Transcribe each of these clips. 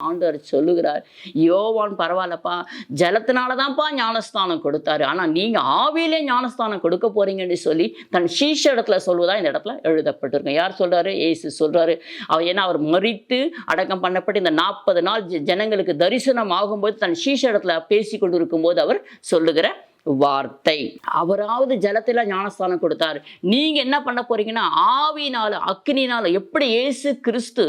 ஆண்டவர் சொல்லுகிறார் யோவான் பரவாயில்லப்பா ஜலத்தினால தான்ப்பா ஞானஸ்தானம் கொடுத்தாரு. ஆனால் நீங்கள் ஆவியிலே ஞானஸ்தானம் கொடுக்க போறீங்கன்னு சொல்லி தன் சீஷ இடத்துல சொல்வதா இந்த இடத்துல எழுதப்பட்டிருக்கும் யார் சொல்கிறாரு ஏசு சொல்கிறாரு அவர் ஏன்னா அவர் மறித்து அடக்கம் பண்ணப்பட்டு இந்த நாற்பது நாள் ஜனங்களுக்கு தரிசனம் ஆகும்போது தன் சீஷ இடத்துல பேசி கொண்டு இருக்கும்போது அவர் சொல்லுகிற வார்த்தை. அவராவது ஜலத்தில் ஞானஸ்தானம் கொடுத்தார். நீங்கள் என்ன பண்ண போறீங்கன்னா ஆவினால அக்னினால எப்படி ஏசு கிறிஸ்து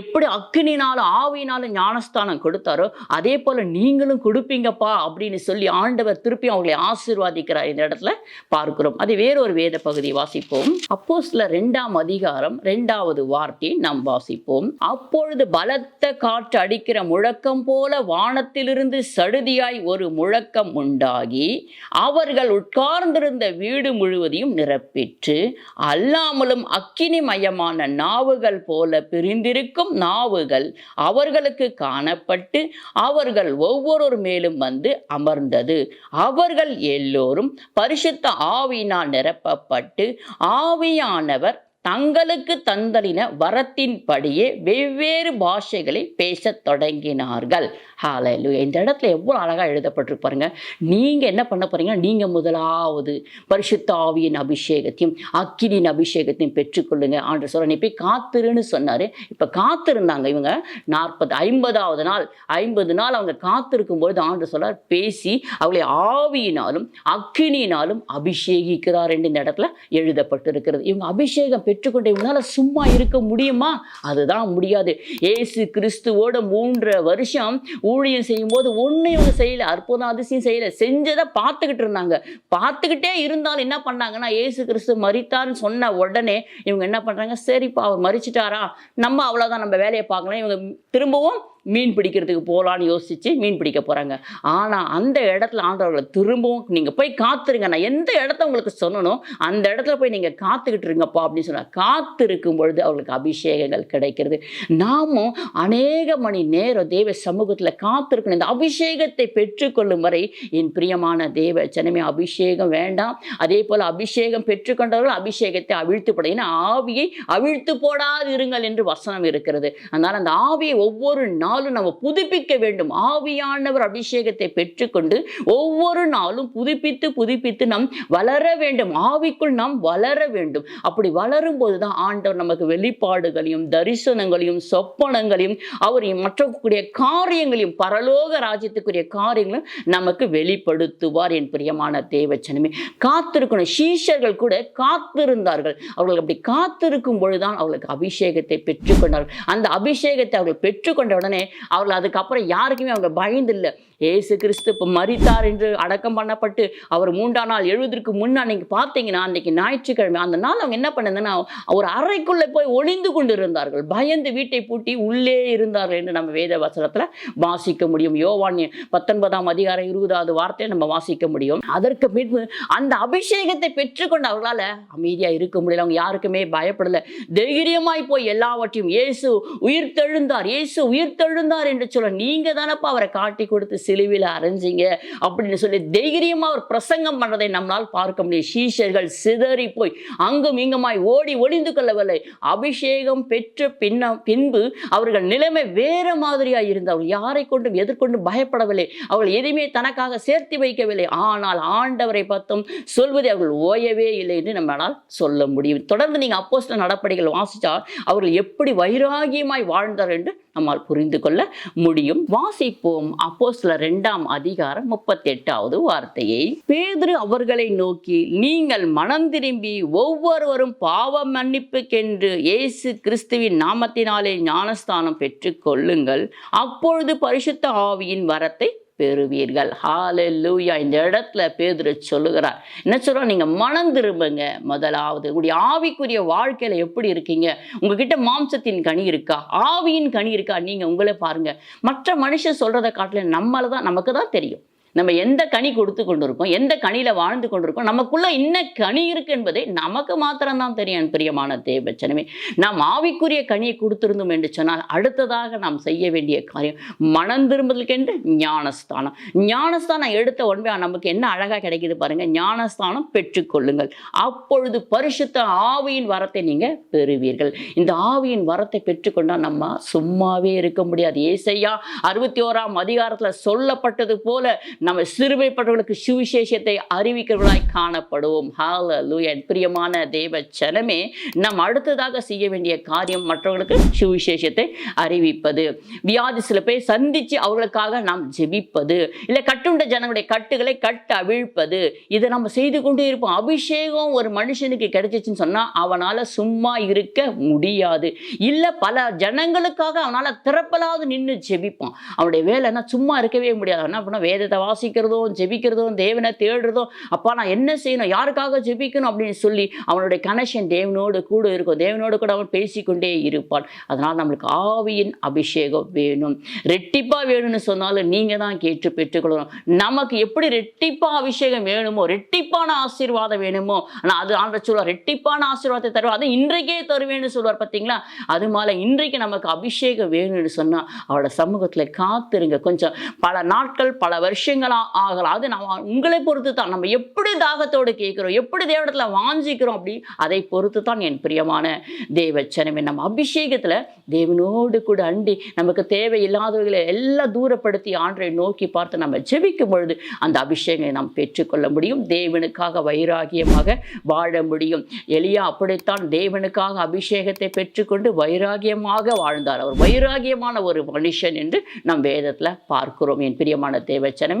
எப்படி அக்னினால ஆவினால ஞானஸ்தானம் கொடுத்தாரோ அதே போல் நீங்களும் கொடுப்பீங்கப்பா அப்படின்னு சொல்லி ஆண்டவர் திருப்பி அவங்களை ஆசீர்வாதிக்கிறார் இந்த இடத்துல பார்க்கிறோம். அது வேறொரு வேத பகுதி வாசிப்போம். அப்போஸ்ல ரெண்டாம் அதிகாரம் ரெண்டாவது வார்த்தையை நாம் வாசிப்போம். அப்பொழுது பலத்த காற்று அடிக்கிற முழக்கம் போல வானத்திலிருந்து சடுதியாய் ஒரு முழக்கம் உண்டாகி அவர்கள் உட்கார்ந்திருந்த வீடு முழுவதையும் நிரப்பிற்று. அல்லாமலும் அக்கினிமயமான நாவுகள் போல பிரிந்திருக்கும் நாவுகள் அவர்களுக்கு காணப்பட்டு அவர்கள் ஒவ்வொருவர் மேலும் வந்து அமர்ந்தது. அவர்கள் எல்லோரும் பரிசுத்த ஆவியினால் நிரப்பப்பட்டு ஆவியானவர் தங்களுக்கு தந்தளின வரத்தின்படியே வெவ்வேறு பாஷைகளை பேசத் தொடங்கினார்கள். ஹalleluya இந்த இடத்துல எவ்வளோ அழகாக எழுதப்பட்டிருக்கு பாருங்க. நீங்கள் என்ன பண்ண போறீங்க நீங்கள் முதலாவது பரிசுத்தாவியின் அபிஷேகத்தையும் அக்கினியின் அபிஷேகத்தையும் பெற்றுக்கொள்ளுங்க. ஆண்டு சொல்ல நீ போய் காத்திருன்னு சொன்னார். இப்போ காத்திருந்தாங்க இவங்க. நாற்பது ஐம்பதாவது நாள் ஐம்பது நாள் அவங்க காத்திருக்கும்பொழுது ஆண்டு சொல்லார் பேசி அவளை ஆவியினாலும் அக்கினியினாலும் அபிஷேகிக்கிறார் என்று இந்த இடத்துல எழுதப்பட்டிருக்கிறது. இவங்க அபிஷேகம் பெற்றுக்கொண்ட இவங்களால சும்மா இருக்க முடியுமா? அதுதான் முடியாது. ஏசு கிறிஸ்துவோட மூன்றரை வருஷம் ஊழியம் செய்யும்போது ஒன்றும் இவங்க செய்யல அற்புதம் அதிசயம் செய்யல செஞ்சதை பார்த்துக்கிட்டு இருந்தாங்க. பார்த்துக்கிட்டே இருந்தாலும் என்ன பண்ணாங்கன்னா ஏசு கிறிஸ்து மறித்தார்னு சொன்ன உடனே இவங்க என்ன பண்றாங்க? சரிப்பா அவர் மறிச்சிட்டாரா நம்ம அவ்வளோதான் நம்ம வேலையை பார்க்கலாம் இவங்க திரும்பவும் மீன் பிடிக்கிறதுக்கு போகலான்னு யோசித்து மீன் பிடிக்க போகிறாங்க ஆனால் அந்த இடத்துல ஆண்டவர்களை திரும்பவும் நீங்கள் போய் காத்துருங்க. நான் எந்த இடத்த உங்களுக்கு சொல்லணும் அந்த இடத்துல போய் நீங்கள் காத்துக்கிட்டு இருங்கப்பா அப்படின்னு சொன்னால் காத்திருக்கும் பொழுது அவர்களுக்கு அபிஷேகங்கள் கிடைக்கிறது. நாமும் அநேக மணி நேரம் தேவ சமூகத்தில் காத்திருக்கணும். இந்த அபிஷேகத்தை பெற்றுக்கொள்ளும் வரை என் பிரியமான தேவ ஜனமே அபிஷேகம் வேண்டாம். அதே போல் அபிஷேகம் பெற்றுக்கொண்டவர்கள் அபிஷேகத்தை அவிழ்த்து போட ஏன்னா ஆவியை அவிழ்த்து போடாது இருங்கள் என்று வசனம் இருக்கிறது. அதனால் அந்த ஆவியை ஒவ்வொரு நாளும் நம்ம புதுப்பிக்க வேண்டும். ஆவியானவர் அபிஷேகத்தை பெற்றுக்கொண்டு ஒவ்வொரு நாளும் புதுப்பித்து புதுப்பித்து நாம் வளர வேண்டும். ஆவிக்குள் நாம் வளர வேண்டும். அப்படி வளரும் போது தான் ஆண்டவர் நமக்கு வெளிப்பாடுகளையும் தரிசனங்களையும் சொப்பனங்களையும் அவர் மற்றக்கூடிய காரியங்களையும் பரலோக ராஜ்யத்துக்குரிய காரியங்களும் நமக்கு வெளிப்படுத்துவார் என் பிரியமான தேவச்சனமே. காத்திருக்கணும். சீஷர்கள் கூட காத்திருந்தார்கள். அவர்கள் அப்படி காத்திருக்கும் பொழுதுதான் அவர்களுக்கு அபிஷேகத்தை பெற்றுக்கொண்டார்கள். அந்த அபிஷேகத்தை அவர்கள் பெற்றுக்கொண்ட உடனே அவர்கள் அதுக்கப்புறம் யாருக்குமே அவங்க பயந்தில்லை ஏசு கிறிஸ்து இப்போ மரித்தார் என்று அடக்கம் பண்ணப்பட்டு அவர் மூன்றாம் நாள் எழுவதற்கு முன்னா அன்னைக்கு பார்த்தீங்கன்னா அன்னைக்கு ஞாயிற்றுக்கிழமை அந்த நாள் அவங்க என்ன பண்ணதுன்னா ஒரு அறைக்குள்ளே போய் ஒளிந்து கொண்டு இருந்தார்கள் பயந்து வீட்டை பூட்டி உள்ளே இருந்தார்கள் என்று நம்ம வேத வசனத்தில் வாசிக்க முடியும். யோவான் பத்தொன்பதாம் அதிகாரம் இருபதாவது வார்த்தையை நம்ம வாசிக்க முடியும். அதற்கு பின்பு அந்த அபிஷேகத்தை பெற்றுக்கொண்டு அவர்களால் அமைதியாக இருக்க முடியல. அவங்க யாருக்குமே பயப்படலை. தைரியமாய் போய் எல்லாவற்றையும் இயேசு உயிர் தெழுந்தார் இயேசு உயிர் எழுந்தார் என்று சொல்ல நீங்க தானப்பா அவரை காட்டி கொடுத்து சிலுவையில் அரைஞ்சிங்க? அப்படின்னு சொல்லி தைரியமா அவர் பிரசங்கம் பண்ணதை நம்மளால் பார்க்க முடியும். சீஷர்கள் சிதறி போய் அங்கும் இங்குமாய் ஓடி ஒளிந்து கொள்ளவில்லை. அபிஷேகம் பெற்ற பின்ன பின்பு அவர்கள் நிலைமை வேற மாதிரியா இருந்தவர்கள் யாரை கொண்டும் எதிர்கொண்டும் பயப்படவில்லை. அவர்கள் எதுவுமே தனக்காக சேர்த்து வைக்கவில்லை. ஆனால் ஆண்டவரை பார்த்தும் சொல்வதை அவர்கள் ஓயவே இல்லை என்று நம்மளால் சொல்ல முடியும். தொடர்ந்து நீங்க அப்போஸ்ட நடப்படிகள் வாசித்தால் அவர்கள் எப்படி வைராகியமாய் வாழ்ந்தார் என்று நம்மால் புரிந்து கொள்ள முடியும். வாசிப்போம். அப்போஸ்தல ரெண்டாம் அதிகாரம் முப்பத்தி எட்டாவது வார்த்தையை. பேதுரு அவர்களை நோக்கி நீங்கள் மனம் திரும்பி ஒவ்வொருவரும் பாவ மன்னிப்புக்கென்று இயேசு கிறிஸ்துவின் நாமத்தினாலே ஞானஸ்தானம் பெற்றுக்கொள்ளுங்கள். அப்பொழுது பரிசுத்த ஆவியின் வரத்தை பெறுவீர்கள். ஹalleluya இந்த இடத்துல பேதுரு சொல்லுகிறார். என்ன சொல்கிறோம் நீங்கள் மனம் திரும்புங்க. முதலாவது உங்களுடைய ஆவிக்குரிய வாழ்க்கையில் எப்படி இருக்கீங்க? உங்ககிட்ட மாம்சத்தின் கனி இருக்கா? ஆவியின் கனி இருக்கா? நீங்கள் உங்களே பாருங்கள் மற்ற மனுஷன் சொல்றதை காட்டில நம்மளை தான் நமக்கு தான் தெரியும். நம்ம எந்த கனி கொடுத்து கொண்டிருக்கோம் எந்த கனியில் வாழ்ந்து கொண்டிருக்கோம் நமக்குள்ள என்ன கனி இருக்கு என்பதை நமக்கு மாத்திரம்தான் தெரியும் பிரியமான தேவச்சனமே. நாம் ஆவிக்குரிய கனியை கொடுத்திருந்தோம் என்று சொன்னால் அடுத்ததாக நாம் செய்ய வேண்டிய காரியம் மனம் திரும்புதலுக்கென்று ஞானஸ்தானம். ஞானஸ்தானம் எடுத்த உடனே நமக்கு என்ன அழகா கிடைக்குது பாருங்க ஞானஸ்தானம் பெற்றுக்கொள்ளுங்கள். அப்பொழுது பரிசுத்த ஆவியின் வரத்தை நீங்க பெறுவீர்கள். இந்த ஆவியின் வரத்தை பெற்றுக்கொண்டால் நம்ம சும்மாவே இருக்க முடியாது. ஏசையா அறுபத்தி ஓராம் அதிகாரத்துல சொல்லப்பட்டது போல நம்ம சிறுமைப்பட்டவர்களுக்கு சுவிசேஷத்தை அறிவிக்கிறவர்களாய் காணப்படுவோம். ஹalleluya பிரியமான தேவ சனமே நாம் அடுத்ததாக செய்ய வேண்டிய காரியம் மற்றவர்களுக்கு சுவிசேஷத்தை அறிவிப்பது. வியாதி சில பேர் சந்திச்சு அவர்களுக்காக நாம் ஜெபிப்பது. இல்லை கட்டுண்ட ஜனங்களுடைய கட்டுகளை கட்டு அவிழ்ப்பது. இதை நம்ம செய்து கொண்டே இருப்போம். அபிஷேகம் ஒரு மனுஷனுக்கு கிடைச்சிச்சுன்னு சொன்னால் அவனால் சும்மா இருக்க முடியாது. இல்லை பல ஜனங்களுக்காக அவனால் திறப்பலாவது நின்று ஜெபிப்பான். அவனுடைய வேலைன்னா சும்மா இருக்கவே முடியாது. என்ன பண்ண வேதத்தை வாசிக்கிறதும் ஜெபிக்கிறதும் தேவனை தேடுறதும் அப்பா நான் என்ன செய்யணும்? யாருக்காக ஜெபிக்கணும்? அப்படின்னு சொல்லி அவனுடைய கனெக்ஷன் தேவனோடு கூட இருக்கும். தேவனோடு கூட அவன் பேசிக்கொண்டே இருப்பான் அதனால் நம்மளுக்கு ஆவியின் அபிஷேகம் வேணும். ரெட்டிப்பாக வேணும்னு சொன்னாலும் நீங்கள் தான் கேட்டு பெற்றுக்கொள்ளணும். நமக்கு எப்படி ரெட்டிப்பாக அபிஷேகம் வேணுமோ ரெட்டிப்பான ஆசீர்வாதம் வேணுமோ ஆனால் அது ஆண்ட சொல்லுவார் ரெட்டிப்பான ஆசீர்வாதத்தை தருவார். அது இன்றைக்கே தருவேன்னு சொல்லுவார் பார்த்தீங்களா? அது மேலே இன்றைக்கு நமக்கு அபிஷேகம் வேணும்னு சொன்னால் அவரோட சமூகத்தில் காத்திருங்க. கொஞ்சம் பல நாட்கள் பல வருஷங்கள் ஆகலாம். அது நம்ம உங்களை பொறுத்து தான் நம்ம எப்படி தாகத்தோடு கேட்குறோம் எப்படி தேவடத்தில் வாஞ்சிக்கிறோம் அப்படி அதை பொறுத்து தான் என் பிரியமான தேவச்சனமே. நம்ம அபிஷேகத்தில் தேவனோடு கூட அண்டி நமக்கு தேவையில்லாதவர்களை எல்லாம் தூரப்படுத்தி ஆண்டரை நோக்கி பார்த்து நம்ம ஜெபிக்கும் பொழுது அந்த அபிஷேகத்தை நாம் பெற்றுக்கொள்ள முடியும். தேவனுக்காக வைராகியமாக வாழ முடியும். எளியா அப்படித்தான் தேவனுக்காக அபிஷேகத்தை பெற்றுக்கொண்டு வைராகியமாக வாழ்ந்தார். அவர் வைராகியமான ஒரு மனுஷன் என்று நம் வேதத்தில் பார்க்கிறோம். என் பிரியமான தேவச்சனமே.